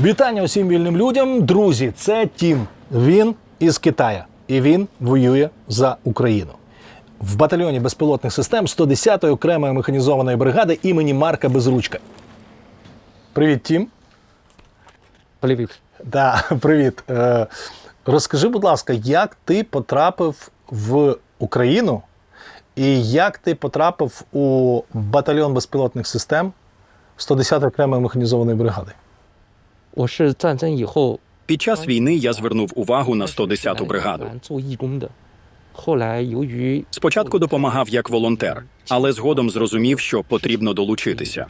Вітання усім вільним людям. Друзі, це Тім. Він із Китая. І він воює за Україну. В батальйоні безпілотних систем 110-ї окремої механізованої бригади імені Марка Безручка. Привіт, Тім. Привіт. Да, привіт. Е, розкажи, будь ласка, як ти потрапив в Україну і як ти потрапив у батальйон безпілотних систем 110-ї окремої механізованої бригади? Під час війни я звернув увагу на 110-ту бригаду. Спочатку допомагав як волонтер, але згодом зрозумів, що потрібно долучитися.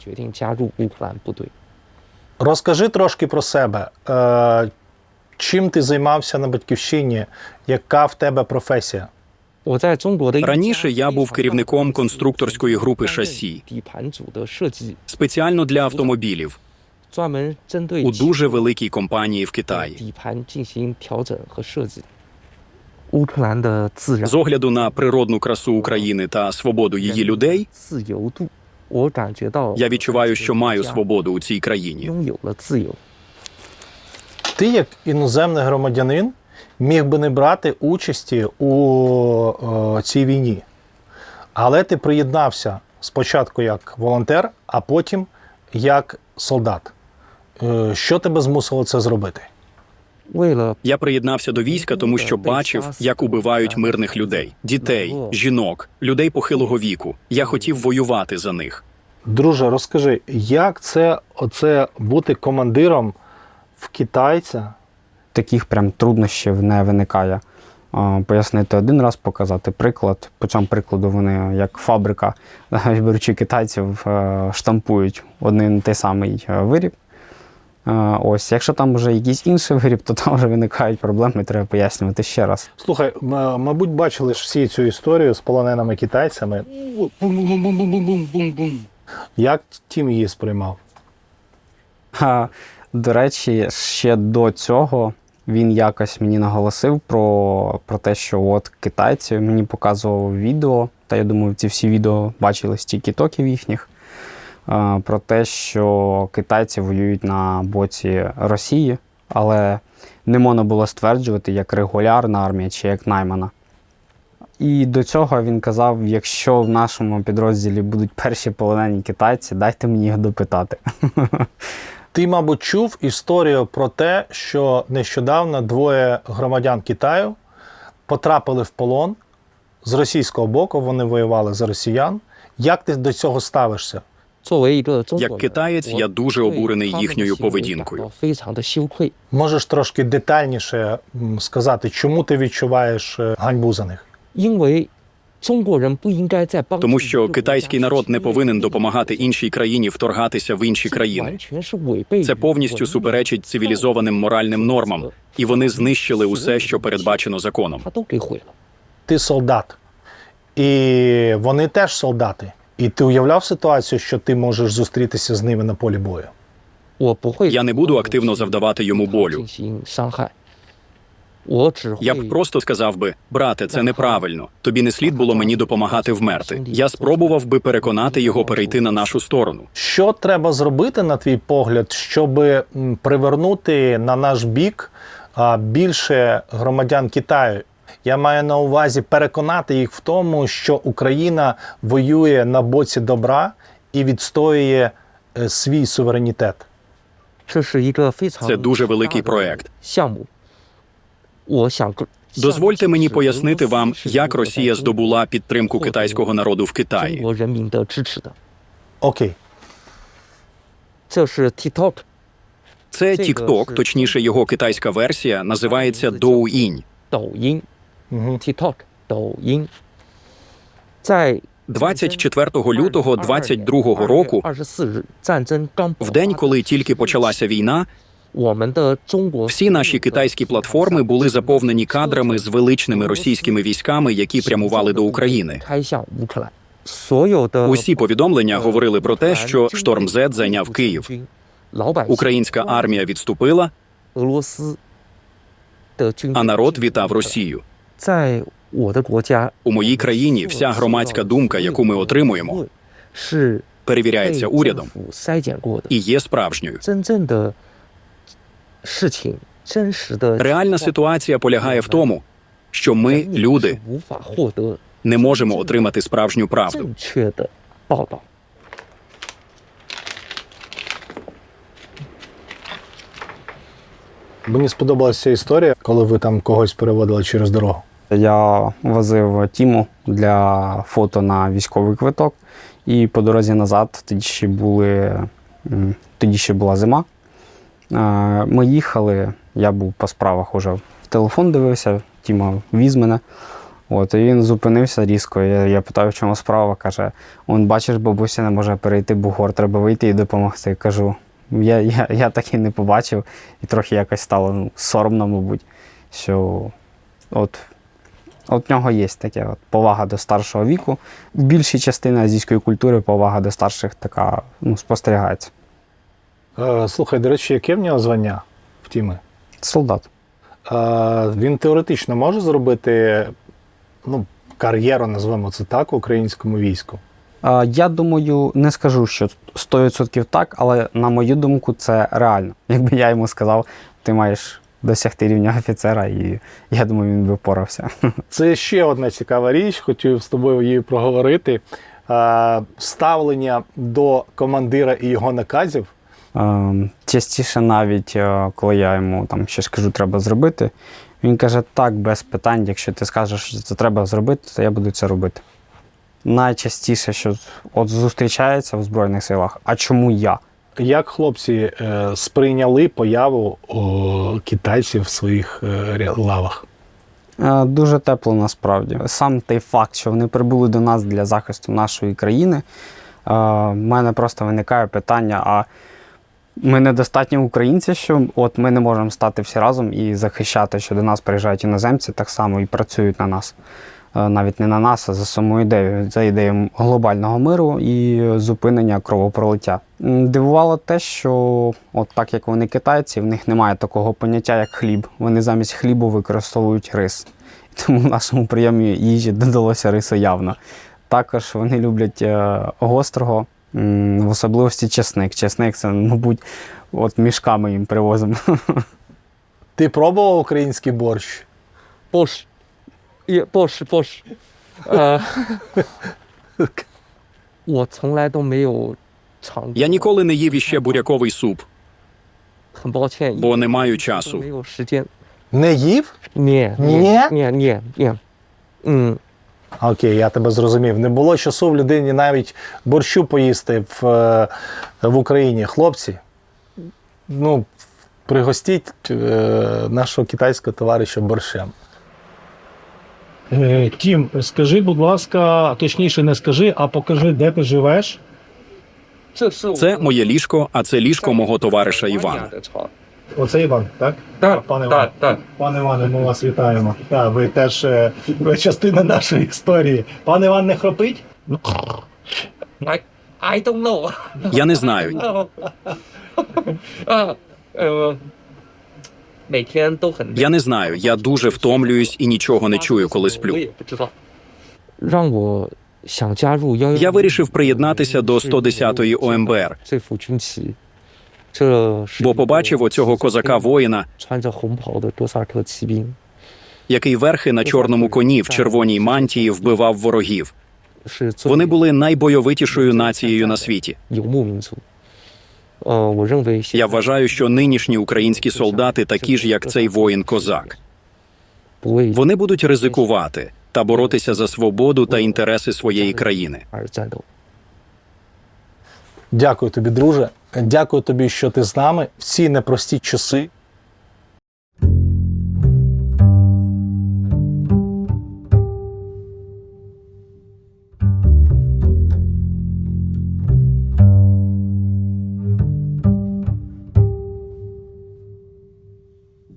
Розкажи трошки про себе. Е, чим ти займався на батьківщині? Яка в тебе професія? Раніше я був керівником конструкторської групи шасі, спеціально для автомобілів у дуже великій компанії в Китаї. З огляду на природну красу України та свободу її людей, я відчуваю, що маю свободу у цій країні. Ти, як іноземний громадянин, міг би не брати участі у о, цій війні, але ти приєднався спочатку як волонтер, а потім як солдат. Е, що тебе змусило це зробити? Я приєднався до війська, тому що бачив, як убивають мирних людей, дітей, жінок, людей похилого віку. Я хотів воювати за них. Друже, розкажи, як це оце бути командиром в китайця? таких прям труднощів не виникає. Пояснити один раз, показати приклад. По цьому прикладу вони, як фабрика, беручи китайців, е, штампують один той самий е, виріб. Ось, якщо там вже якийсь інший виріб, то там вже виникають проблеми, треба пояснювати ще раз. Слухай, мабуть, бачили ж всі цю історію з полоненими китайцями. Як тім її сприймав? А, До речі, ще до цього він якось мені наголосив про, про те, що от китайці мені показував відео, та я думаю, ці всі відео бачили з тіктоків їхніх. А, Про те, що китайці воюють на боці Росії, але не можна було стверджувати як регулярна армія чи як наймана. І до цього він казав: якщо в нашому підрозділі будуть перші полонені китайці, дайте мені їх допитати. Ти, мабуть, чув історію про те, що нещодавно двоє громадян Китаю потрапили в полон з російського боку, вони воювали за росіян. Як ти до цього ставишся? як китаєць, я дуже обурений їхньою поведінкою. Можеш трошки детальніше сказати, чому ти відчуваєш е, ганьбу за них? тому що китайський народ не повинен допомагати іншій країні вторгатися в інші країни. Це повністю суперечить цивілізованим моральним нормам, і вони знищили усе, що передбачено законом. Ти солдат, і вони теж солдати. І ти уявляв ситуацію, що ти можеш зустрітися з ними на полі бою? Я не буду активно завдавати йому болю. Я б просто сказав би, брате, це неправильно. Тобі не слід було мені допомагати вмерти. Я спробував би переконати його перейти на нашу сторону. Що треба зробити, на твій погляд, щоб привернути на наш бік більше громадян Китаю я маю на увазі переконати їх в тому, що Україна воює на боці добра і відстоює е, свій суверенітет. Це дуже великий проект. Дозвольте мені пояснити вам, як Росія здобула підтримку китайського народу в Китаї. Окей. Це TikTok, точніше, його китайська версія, називається Douyin. 抖音 Угу. TikTok 抖音，在 24 лютого 22 року, 二十四日战争刚 в день, коли тільки почалася війна, 我们的中国 всі наші китайські платформи були заповнені кадрами з величними російськими військами, які прямували до України. 开向乌克兰。所有的 Усі повідомлення говорили про те, що шторм Z зайняв Київ. 老百姓 Українська армія відступила, 俄罗斯的军 а народ вітав Росію. У моїй країні вся громадська думка, яку ми отримуємо, перевіряється урядом і є справжньою. Реальна ситуація полягає в тому, що ми, люди, не можемо отримати справжню правду. Мені сподобалася історія, коли ви там когось переводили через дорогу. Я возив Тіму для фото на військовий квиток, і по дорозі назад тоді ще були тоді ще була зима. Е, Ми їхали, я був по справах уже в телефон дивився, Тіма віз мене. От, і він зупинився різко. Я, я питаю, в чому справа. Каже: Он бачиш, бабуся не може перейти бугор, треба вийти і допомогти. Кажу, я, я, я так і не побачив, і трохи якось стало ну, соромно, мабуть, що от От в нього є таке от, повага до старшого віку. В більшій частині азійської культури повага до старших така ну, спостерігається. Е, слухай, до речі, яке в нього звання в тіми? Солдат. Е, він теоретично може зробити ну, кар'єру, назвемо це так, в українському війську. Я думаю, не скажу, що 100% так, але на мою думку, це реально. Якби я йому сказав, ти маєш досягти рівня офіцера, і я думаю, він би впорався. Це ще одна цікава річ, хотів з тобою її проговорити. Ставлення до командира і його наказів. Частіше навіть, е, коли я йому там щось кажу, треба зробити, він каже: так, без питань, якщо ти скажеш, що це треба зробити, то я буду це робити. Найчастіше, що от зустрічається в Збройних силах, а чому я? Як хлопці е, сприйняли появу о, китайців в своїх е, лавах? Е, Дуже тепло насправді. Сам той факт, що вони прибули до нас для захисту нашої країни, е, в мене просто виникає питання: а ми недостатньо українці, що от ми не можемо стати всі разом і захищати, що до нас приїжджають іноземці так само і працюють на нас. Е, Навіть не на нас, а за саму ідею, за ідею глобального миру і зупинення кровопролиття. Дивувало те, що от так як вони китайці, в них немає такого поняття, як хліб. Вони замість хлібу використовують рис. Тому в нашому прийомі їжі додалося рису явно. Також вони люблять е, гострого, в особливості чесник. Чесник це, мабуть, от мішками їм привозимо. Ти пробував український борщ? 不是，也不是不是，呃，我从来都没有尝过。 Я ніколи не їв іще буряковий суп, 很抱歉， бо не маю 没 часу. 有时间。 Не їв? 念 Не? 念念念，嗯， Окей, я тебе зрозумів. Не було часу в людині навіть борщу поїсти в, е, в Україні. Хлопці, ну, пригостіть е, нашого китайського товариша борщем. Е, Тім, скажи, будь ласка, точніше, не скажи, а покажи, де ти живеш. Це моє ліжко, а це ліжко мого товариша Івана. Оце Іван, так? Так, пане так, Іван. так. Пане Іване, ми вас вітаємо. Так, ви теж е, ви частина нашої історії. Пане Іван не хропить? I, I don't know. Я не знаю. Е, я не знаю. Я дуже втомлююсь і нічого не чую, коли сплю. Я вирішив приєднатися до 110-ї ОМБР. Ем Бо побачив оцього козака воїна, який верхи на чорному коні в червоній мантії вбивав ворогів. Вони були найбойовитішою нацією на світі. Я вважаю, що нинішні українські солдати такі ж, як цей воїн козак. Вони будуть ризикувати та боротися за свободу та інтереси своєї країни. Дякую тобі, друже. Дякую тобі, що ти з нами в ці непрості часи.